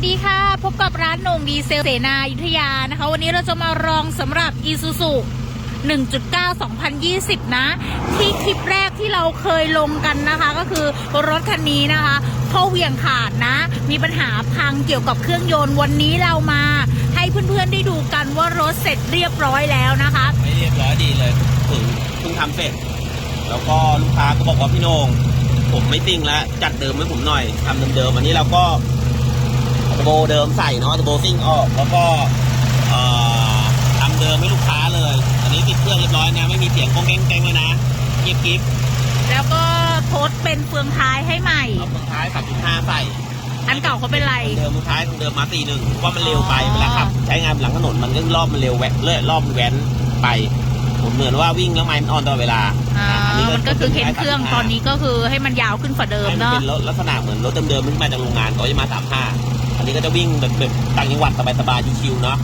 วัสดีค่ะ พบกับร้านนงดีเซลเสนาอยุธยานะคะ วันนี้เราจะมาลองสำหรับ i s u z u 1.9 2020 นะ ที่คลิปแรกที่เราเคยลงกันนะคะ ก็คือรถคันนี้นะคะท่อเหวี่ยงขาดนะ มีปัญหาพังเกี่ยวกับเครื่องยนต์วันนี้เรามา ให้เพื่อนๆได้ดูกันว่ารถเสร็จเรียบร้อยแล้วนะคะไม่เรียบร้อยดีเลยถึงเพิ่งทำเสร็จ แล้วก็ลูกค้าก็บอกว่าพี่โหนงผมไม่ติ้งแล้วจัดเดิมให้ผมหน่อยทำเดิมๆอันนี้เราก็ โบเดิมใส่เนาะตะโบซิ่งออก แล้วก็เอ่อทำเดิมให้ลูกค้าเลย อันนี้ติดเครื่องเรียบร้อยนะ ไม่มีเสียงก้องแก้งแก้งเลยนะเงียบกริบแล้วก็โพสต์เป็นเฟืองท้ายให้ใหม่เอาคนท้าย 3.5 ใส่ อันเก่าเขาเป็นไร เดิมลูกท้ายของเดิมมาตีหนึ่งว่ามันเร็วไปอ๋อเวลาขับใช้งานหลังถนนมันก็รอบมันเร็วแวะเลยรอบมันแว้นไปผมเหมือนว่าวิ่งแล้วไม้มันอ่อนตลอดเวลาอ่าอันนี้มันก็คือเข็นเครื่องตอนนี้ก็คือให้มันยาวขึ้นฝ่าเดิมให้มันเนาะเป็นรถลักษณะเหมือนรถเดิมๆมันมาจากโรงงานเขาจะมาสามห้าอั นนี้ก็จะวิ่งแบบแบบต่างจังหวัดสบายๆชิวๆเนาะ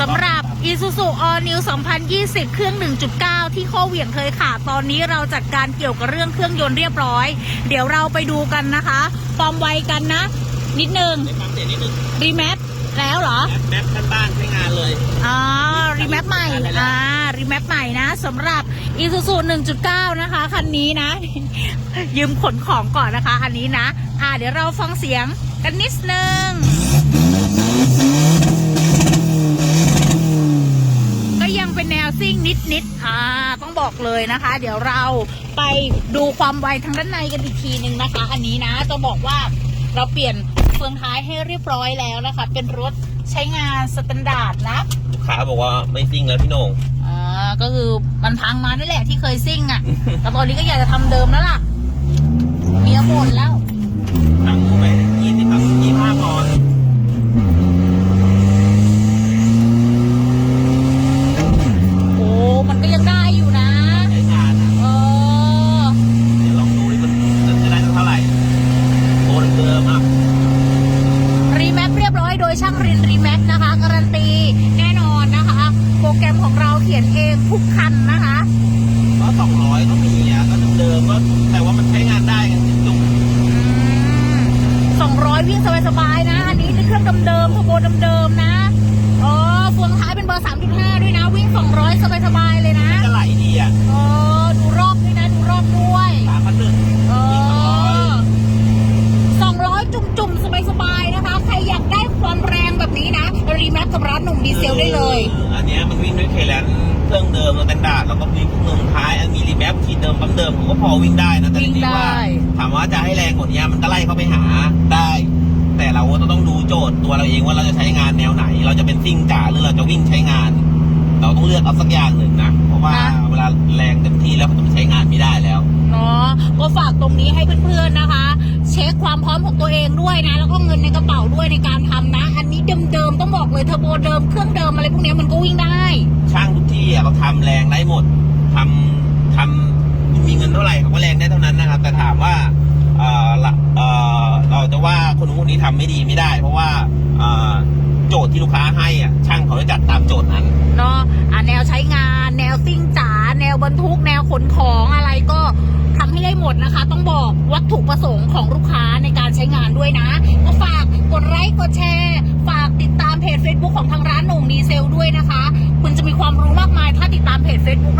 สำหรับ Isuzu All New 2020 เครื่อง 1.9 ที่ข้อเหวี่ยงเคยขาดตอนนี้เราจัดการเกี่ยวกับเรื่องเครื่องยนต์เรียบร้อย เดี๋ยวเราไปดูกันนะคะปอมไวกันนะ นิดนึงในความเสียนิดนึงรีแมทแล้วเหรอ แม็กซ์บ้านๆใช้งานเลย อ๋อ รีแมปใหม่ อ่า รีแมปใหม่นะสำหรับ Isuzu 1.9 นะคะ คันนี้นะ ยืมขนของก่อนนะคะอันนี้นะ อ่า เดี๋ยวเราฟังเสียงกันนิดนึง ก็ยังเป็นแนวซิ่งนิดๆอ่า ต้องบอกเลยนะคะ เดี๋ยวเราไปดูความไวทางด้านในกันอีกทีหนึ่งนะคะ อันนี้นะต้องบอกว่าเราเปลี่ยนเฟืองท้ายให้เรียบร้อยแล้วนะคะ เป็นรถใช้งานสแตนดาร์ดนะ ลูกค้าบอกว่าไม่ซิ่งแล้วพี่โหน่งอ่าก็คือมันพังมานี่แหละที่เคยซิ่งอะ่ะ แต่ตอนนี้ก็อยากจะทำเดิมแล้วล่ะเมียบ่นแล้วตั้งไปยี่สิบกับยี่ห้าพอน โอ้ มันก็ยังได้อยู่นะ ใช้งานอะ เออ เดี๋ยวลองดูดิมันจะได้เท่าไหร่โอนเดิมอะ รีแมปเรียบร้อยโดยช่างรินรีแมปนะคะ การันตีแน่นอนนะคะ โปรแกรมของเราเขียนเองทุกคันนะคะ ก็สองร้อยก็มีอะก็เดิมๆก็แต่ว่ามันใช้งานได้กันจุก ส องร้อยวิ่งสบายๆนะ อันนี้เป็นเครื่องเดิมๆเทอร์โบเดิมๆนะเออเฟืองท้ายเป็นเบอร์3.5ด้วยนะ วิ่ง200สบายๆเลยนะจะไหลดีอะเออดูรอบด้วยนะ ดูรอบด้วยสามพันหนึ่งเออสองร้อยจุ่มๆสบายๆนะคะ ใครอยากได้ความแรงแบบนี้นะ รีแมปกับร้านหนุ่มดีเซลได้เลย อันเนี้ยมันวิ่งด้วยเคแลนเครื่องเดิมสแตนดาร์ดแล้วก็มีเครื่องท้ายอันมีรีแมปทีเดิมปั๊มเดิมผมก็พอวิ่งได้นะแต่จวิ่งริงๆว่าได้ถามว่าจะให้แรงกว่านี้มันก็ไล่เข้าไปหาได้ แต่เราก็ต้องดูโจทย์ตัว เราเองว่าเราจะใช้งานแนวไหน เราจะเป็นซิ่งจ๋าหรือเราจะวิ่งใช้งาน เราต้องเลือกเอาสักอย่างหนึ่งนะ เพราะว่าเวลาแรงเต็มที่แล้วมันจะใช้งานไม่ได้แล้ว เนาะก็ฝากตรงนี้ให้เพื่อนๆนะคะ เช็คความพร้อมของตัวเองด้วยนะ แล้วก็เงินในกระเป๋าด้วยในการทำนะ อันนี้เดิมๆต้องบอกเลยเทอร์โบเดิมเครื่องเดิมอะไรพวกเนี้ยมันก็วิ่งได้ ช่างทุกที่อะเขาทำแรงได้หมดทำทำคุณมีเงินเท่าไหร่เขาก็แรงได้เท่านั้นนะครับ แต่ถามว่าเออละเออเราจะว่าคนนู้นคนนี้ทำไม่ดีไม่ได้ เพราะว่าเอ่อ โจทย์ที่ลูกค้าให้อะช่างเขาจะจัดตามโจทย์นั้นเนาะอะแนวใช้งาน แนวซิ่งจ๋าแนวบรรทุกแนวขนของอะไรก็ทำให้ได้หมดนะคะ ต้องบอกวัตถุประสงค์ของลูกค้าในการใช้งานด้วยนะก็ฝากกดไลค์กดแชร์ ฝากติดตามเพจ Facebook ของทางร้านหนุ่งดีเซลด้วยนะคะ คุณจะมีความรู้มากมายถ้าติดตามเพจ Facebook